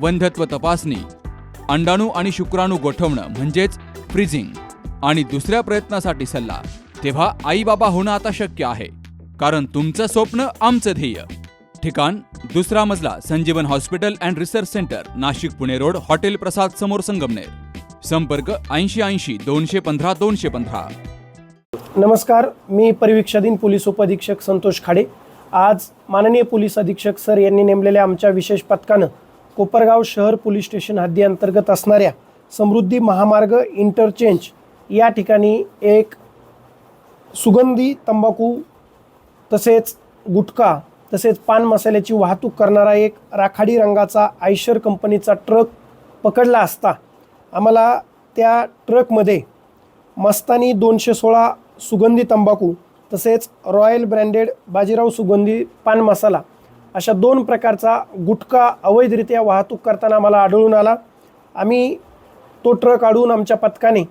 वंध्यत्व तपासणी अंडाणू आणि शुक्राणू गोठवणं म्हणजेच फ्रीजिंग आणि दुसऱ्या प्रयत्नासाठी सल्ला. तेव्हा आई बाबा होणं आता शक्य आहे कारण तुमचं स्वप्न आमचं ध्येय. ठिकाण दुसरा मजला Sanjeevan hospital and research centre Nashik Pune road hotel Prasad समोर संगमनेर. संपर्क ऐंशी ऐंशी दोनशे पंधरा दोनशे पंधरा. नमस्कार मी परिवीक्षाधीन पोलीस उपअधीक्षक संतोष खाडे. आज माननीय पोलीस अधीक्षक सर यांनी नेमलेल्या आमच्या विशेष पथकानं कोपरगाव शहर पोलीस स्टेशन हद्दी अंतर्गत असणाऱ्या समृद्धी महामार्ग इंटरचेंज या ठिकाणी एक सुगंधी तंबाखू तसेच गुटखा तसेच पान मसाल्याची वाहतूक करणारा एक राखाडी रंगाचा आयशर कंपनीचा ट्रक पकडला असता आम्हाला त्या ट्रकमध्ये मस्तानी दोनशे सोळा सुगंधी तंबाखू तसेच रॉयल ब्रँडेड बाजीराव सुगंधी पान मसाला अशा दोन प्रकारचा गुटखा अवैधरित्या वाहतूक करताना आम्हाला आढळून आला. आम्ही तो ट्रक आढून आमच्या पथकाने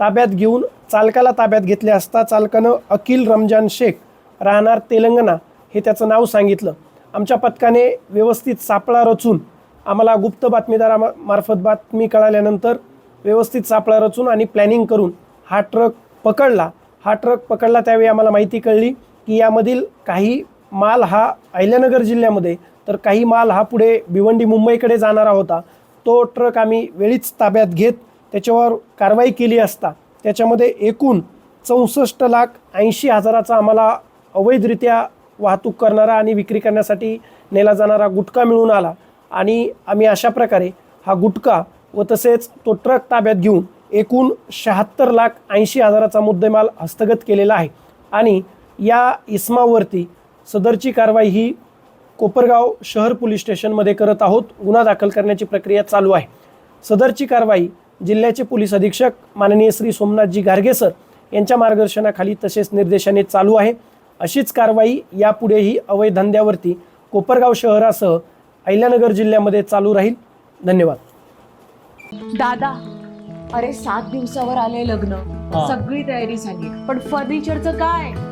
ताब्यात घेऊन चालकाला ताब्यात घेतले असता चालकानं अकिल रमजान शेख राहणार तेलंगणा हे त्याचं नाव सांगितलं. आमच्या पथकाने व्यवस्थित सापळा रचून आम्हाला गुप्त बातमीदारामार्फत बातमी कळाल्यानंतर व्यवस्थित सापळा रचून आणि प्लॅनिंग करून हा ट्रक पकडला. हा ट्रक पकडला त्यावेळी आम्हाला माहिती कळली की यामधील काही माल हा अहिल्यानगर जिल्ह्यामध्ये तर काही माल हा पुढे भिवंडी मुंबईकडे जाणारा होता. तो ट्रक आम्ही वेळीच ताब्यात घेत त्याच्यावर कारवाई केली असता. त्याच्यामध्ये एकूण चौसष्ट लाख ऐंशी हजाराचा आम्हाला अवैधरित्या वाहतूक करणारा आणि विक्री करण्यासाठी नेला जाणारा गुटखा मिळून आला. आणि आम्ही अशा प्रकारे हा गुटखा व तसेच तो ट्रक ताब्यात घेऊन एकूण शहात्तर लाख ऐंशी हजाराचा मुद्देमाल हस्तगत केलेला आहे. आणि या इस्मावरती सदरची कारवाई ही कोपरगाव शहर पोलीस स्टेशनमध्ये करत आहोत. गुन्हा दाखल करण्याची प्रक्रिया चालू आहे. सदरची कारवाई जिल्ह्याचे पोलीस अधीक्षक माननीय श्री सोमनाथजी गार्गे सर यांच्या मार्गदर्शनाखाली तसेच निर्देशाने चालू आहे. अशीच कारवाई यापुढेही अवैध धंद्यावरती कोपरगाव शहरासह अहिल्यानगर जिल्ह्यामध्ये चालू राहील. धन्यवाद. दादा अरे सात दिवसावर आले लग्न. सगळी तयारी झाली. पण फर्निचरचं काय?